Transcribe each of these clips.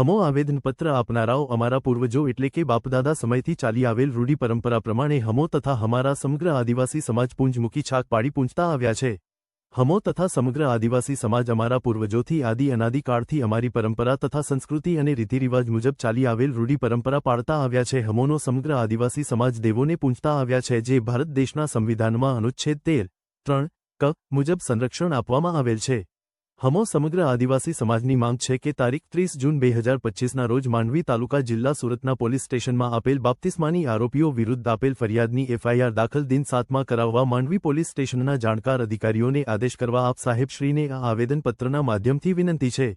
હમો આવેદનપત્ર આપનારાઓ અમારા પૂર્વજો એટલે કે બાપદાદા સમયથી ચાલી આવેલ રૂઢિ પરંપરા પ્રમાણે હમો તથા હમારા સમગ્ર આદિવાસી સમાજ પૂંજમુખી છાક પાડી પૂંજતા આવ્યા છે. હમો તથા સમગ્ર આદિવાસી સમાજ અમારા પૂર્વજોથી આદિ અનાદિકાળથી અમારી પરંપરા તથા સંસ્કૃતિ અને રીતિરિવાજ મુજબ ચાલી આવેલ રૂઢિ પરંપરા પાળતા આવ્યા છે. હમોનો સમગ્ર આદિવાસી સમાજ દેવોને પૂંજતા આવ્યા છે જે ભારત દેશના સંવિધાનમાં અનુચ્છેદ તેર, ત્રણ, ક મુજબ સંરક્ષણ આપવામાં આવેલ છે. હમો સમગ્ર આદિવાસી સમાજની માંગ છે કે તારીખ ત્રીસ જૂન બે હજાર પચ્ચીસના રોજ માંડવી તાલુકા જિલ્લા સુરતના પોલીસ સ્ટેશનમાં આપેલ બાપ્તિસ્માની આરોપીઓ વિરુદ્ધ આપેલ ફરિયાદની એફઆઈઆર દાખલ દિન સાતમાં કરાવવા માંડવી પોલીસ સ્ટેશનના જાણકાર અધિકારીઓને આદેશ કરવા આપ સાહેબશ્રીને આ આવેદનપત્રના માધ્યમથી વિનંતી છે.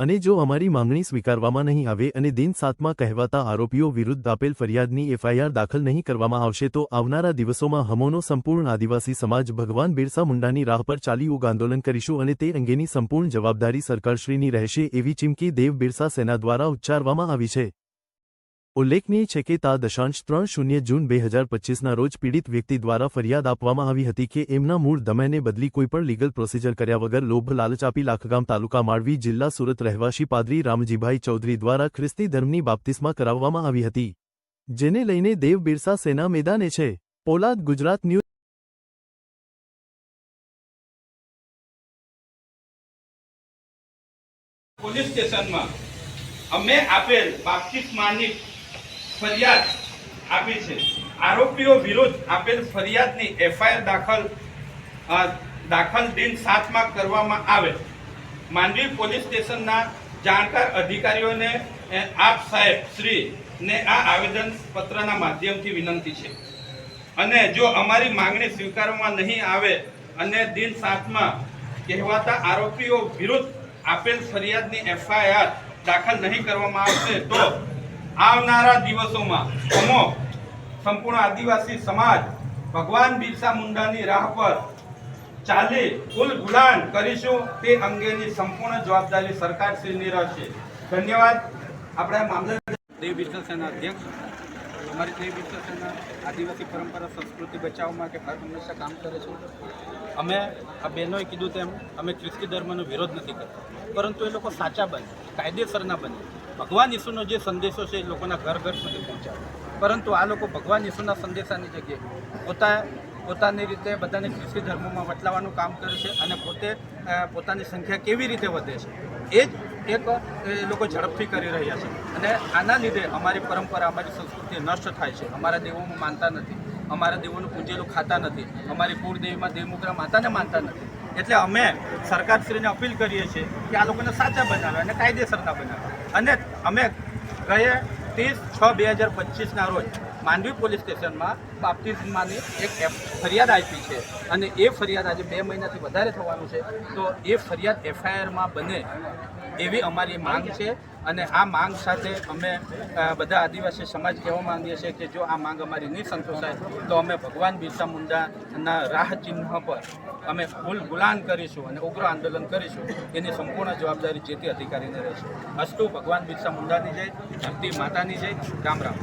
અને જો અમારી માંગણી સ્વીકારવામાં નહીં આવે અને દિન સાતમાં કહેવાતા આરોપીઓ વિરુદ્ધ આપેલ ફરિયાદની એફઆઈઆર દાખલ નહીં કરવામાં આવશે તો આવનારા દિવસોમાં હમોનો સંપૂર્ણ આદિવાસી સમાજ ભગવાન બિરસા મુંડાની રાહ પર ચાલી ઉગ આંદોલન કરીશું અને તે અંગેની સંપૂર્ણ જવાબદારી સરકારશ્રીની રહેશે એવી ચીમકી દેવ બિરસા સેના દ્વારા ઉચ્ચારવામાં આવી છે. ઉલ્લેખનીય છે કે તા દશાંશ ત્રણ શૂન્ય જૂન બે હજાર પચ્ચીસના રોજ પીડિત વ્યક્તિ દ્વારા ફરિયાદ આપવામાં આવી હતી કે એમના મૂળ દમેને બદલી કોઈપણ લીગલ પ્રોસિજર કર્યા વગર લોભ લાલચ આપી લાખગામ તાલુકા માળવી જિલ્લા સુરત રહેવાસી પાદરી રામજીભાઈ ચૌધરી દ્વારા ખ્રિસ્તી ધર્મની બાપ્તિસ્મા કરાવવામાં આવી હતી. જેને લઈને દેવ બિરસા સેના મેદાને છે. પોલાદ ગુજરાત ન્યૂઝ પોલીસ સ્ટેશનમાં અમે આપેલ બાપ્તિસ્માની ફરિયાદ આપી છે. આરોપીઓ વિરુદ્ધ આપેલ ફરિયાદની એફઆઈઆર દાખલ દાખલ દિન સાતમાં કરવામાં આવે. માંડવી પોલીસ સ્ટેશનના જાણકાર અધિકારીઓને આપ સાહેબ શ્રીને આ આવેદન પત્રના માધ્યમથી વિનંતી છે. અને જો અમારી માંગણી સ્વીકારવામાં નહીં આવે અને દિન સાતમાં કહેવાતા આરોપીઓ વિરુદ્ધ આપેલ ફરિયાદની એફઆઈઆર દાખલ નહીં કરવામાં આવશે, તો આવનારા દિવસોમાં સંપૂર્ણ આદિવાસી સમાજ ભગવાન બિરસા મુંડાની રાહ પર ચાલી કુલ ગુલાન કરીશું તે અંગેની સંપૂર્ણ જવાબદારી સરકારશ્રીની રહેશે. ધન્યવાદ. આપણે મામલતદાર દેવ બિરસા સેના અધ્યક્ષ, અમારી દેવ બિરસા સેના આદિવાસી પરંપરા, સંસ્કૃતિ બચાવવા માટે હર હંમેશા કામ કરે છે. અમે આ બહેનોએ કીધું તેમ, અમે ખ્રિસ્તી ધર્મનો વિરોધ નથી કરતા. પરંતુ એ લોકો સાચા બને, કાયદેસરના બને. ભગવાન ઈસુનો જે સંદેશો છે એ લોકોના ઘર ઘર સુધી પહોંચાડે. પરંતુ આ લોકો ભગવાન ઈસુના સંદેશાની જગ્યાએ પોતા, પોતાની રીતે બધાને ખ્રિસ્તી ધર્મોમાં વટલાવવાનું કામ કરે છે અને પોતે પોતાની સંખ્યા કેવી રીતે વધે છે, એ જ એક, એ લોકો ઝડપથી કરી રહ્યા છે. અને આના લીધે અમારી પરંપરા, અમારી સંસ્કૃતિ નષ્ટ થાય છે. અમારા દેવોમાં માનતા નથી. અમારા દેવોનું પૂજેલું ખાતા નથી. અમારી કુળદેવીમાં દેવમુદ્રા માતાને માનતા નથી. એટલે અમે સરકારશ્રીને અપીલ કરીએ છીએ કે આ લોકોને સાચા બનાવે અને કાયદેસરના બનાવે. અને અમે ગયે ત્રીસ છ બે હજાર પચીસના રોજ માંડવી પોલીસ સ્ટેશનમાં બાપ્તિસ્માની એક ફરિયાદ આપી છે. અને એ ફરિયાદ આજે બે મહિનાથી વધારે થવાનું છે. તો એ ફરિયાદ એફઆઈઆરમાં બને એવી અમારી માંગ છે. અને આ માંગ સાથે અમે બધા આદિવાસી સમાજ કહેવા માંગીએ છીએ કે જો આ માંગ અમારી નહીં સંતોષાય, તો અમે ભગવાન બિરસા મુંડાના રાહ ચિહ્ન પર અમે ફૂલ ગુલાન કરીશું અને ઉગ્ર આંદોલન કરીશું. એની સંપૂર્ણ જવાબદારી જે તે અધિકારીને રહેશે. અસ્તુ, ભગવાન બિરસા મુંડાની જય ધરતી માતાની જય, રામ રામ.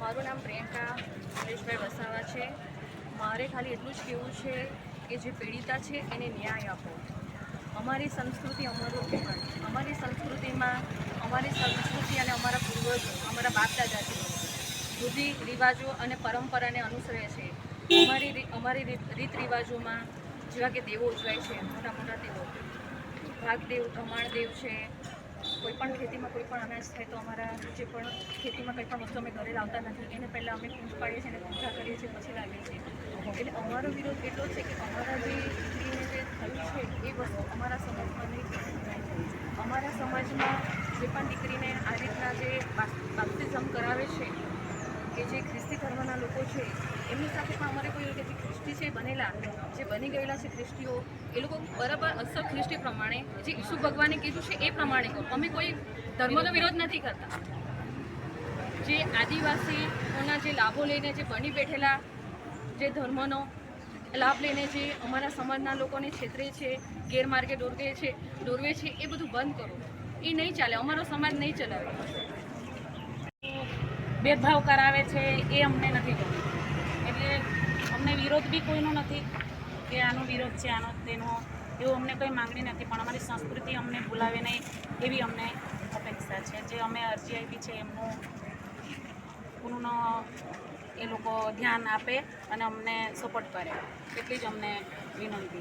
મારું નામ પ્રિયંકા સુરેશભાઈ વસાવા છે. મારે ખાલી એટલું જ કહેવું છે કે જે પીડિતા છે એને ન્યાય આપો. અમારી સંસ્કૃતિ અમારું પણ અમારી સંસ્કૃતિમાં, અમારી સંસ્કૃતિ અને અમારા પૂર્વજો, અમારા બાપ દાદાથી રૂઢિ રિવાજો અને પરંપરાને અનુસરે છે. અમારી અમારી રીત રિવાજોમાં જેવા કે દેવો ઉજવાય છે, મોટા મોટા દેવો. ભાગદેવ ધમાણદેવ છે, કોઈ પણ ખેતીમાં કોઈ પણ અનાજ થાય તો અમારા જે પણ ખેતીમાં કંઈ પણ વસ્તુ અમે ઘરે લાવતા નથી, એને પહેલાં અમે પૂંજ પાડીએ છીએ અને પૂજા કરીએ છીએ, પછી લાવીએ છીએ. એટલે અમારો વિરોધ એટલો છે કે અમારા જે થયું છે એ વસ્તુ અમારા સમાજમાં નહીં. અમારા સમાજમાં જે પણ દીકરીને આ રીતના જે બાપ્તિઝમ કરાવે છે, કે જે ખ્રિસ્તી ધર્મના લોકો છે, એમની સાથે પણ અમારે કોઈ રીતે ખ્રિસ્તી છે બનેલા, જે બની ગયેલા છે ખ્રિસ્તીઓ, એ લોકો બરાબર અસર ખ્રિસ્તી પ્રમાણે, જે ઈસુ ભગવાને કીધું છે એ પ્રમાણે અમે કોઈ ધર્મનો વિરોધ નથી કરતા જે આદિવાસીઓના જે લાભો લઈને જે બની બેઠેલા જે ધર્મનો લાભ લઈને જે અમારા સમાજના લોકોને છેતરે છે, ગેરમાર્ગે દોરવે છે દોરવે છે, એ બધું બંધ કરો. એ નહીં ચાલે, અમારો સમાજ નહીં ચલાવે. ભેદભાવ કરાવે છે, એ અમને નથી ગમતું. એટલે અમને વિરોધ બી કોઈનો નથી કે આનો વિરોધ છે, આનો તેનો, એવું અમને કોઈ માંગણી નથી. પણ અમારી સંસ્કૃતિ અમને ભૂલાવે નહીં, એવી અમને અપેક્ષા છે. જે અમે અરજી આપી છે, એમનું પૂર્ણ એ લોકો ધ્યાન આપે અને અમને સપોર્ટ કરે. એટલી જ અમને વિનંતી છે.